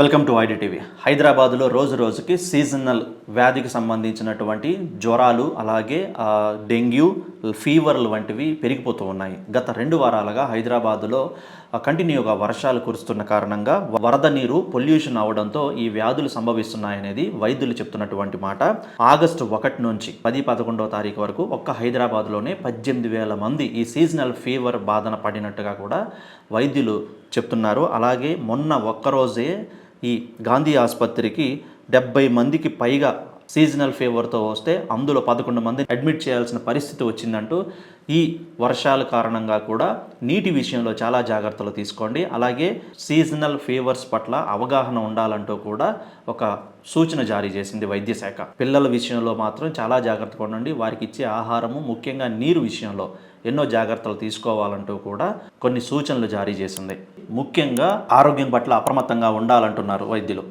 Welcome to ID TV. హైదరాబాద్లో రోజు రోజుకి సీజనల్ వ్యాధికి సంబంధించినటువంటి జ్వరాలు అలాగే డెంగ్యూ ఫీవర్లు వంటివి పెరిగిపోతూ ఉన్నాయి. గత రెండు వారాలుగా హైదరాబాదులో కంటిన్యూగా వర్షాలు కురుస్తున్న కారణంగా వరద నీరు పొల్యూషన్ అవడంతో ఈ వ్యాధులు సంభవిస్తున్నాయనేది వైద్యులు చెప్తున్నటువంటి మాట. ఆగస్టు ఒకటి నుంచి పది పదకొండవ తారీఖు వరకు ఒక్క హైదరాబాద్లోనే పద్దెనిమిది వేల మంది ఈ సీజనల్ ఫీవర్ బాధన పడినట్టుగా కూడా వైద్యులు చెప్తున్నారు. అలాగే మొన్న ఒక్కరోజే ఈ గాంధీ ఆసుపత్రికి డెబ్బై మందికి పైగా సీజనల్ ఫీవర్తో వస్తే అందులో పదకొండు మంది అడ్మిట్ చేయాల్సిన పరిస్థితి వచ్చిందంటూ ఈ వర్షాల కారణంగా కూడా నీటి విషయంలో చాలా జాగ్రత్తలు తీసుకోండి. అలాగే సీజనల్ ఫీవర్స్ పట్ల అవగాహన ఉండాలంటూ కూడా ఒక సూచన జారీ చేసింది వైద్య శాఖ పిల్లల విషయంలో మాత్రం చాలా జాగ్రత్తగా ఉండండి. వారికి ఇచ్చే ఆహారము ముఖ్యంగా నీరు విషయంలో ఎన్నో జాగ్రత్తలు తీసుకోవాలంటూ కూడా కొన్ని సూచనలు జారీ చేసింది. ముఖ్యంగా ఆరోగ్యం పట్ల అప్రమత్తంగా ఉండాలంటున్నారు వైద్యులు.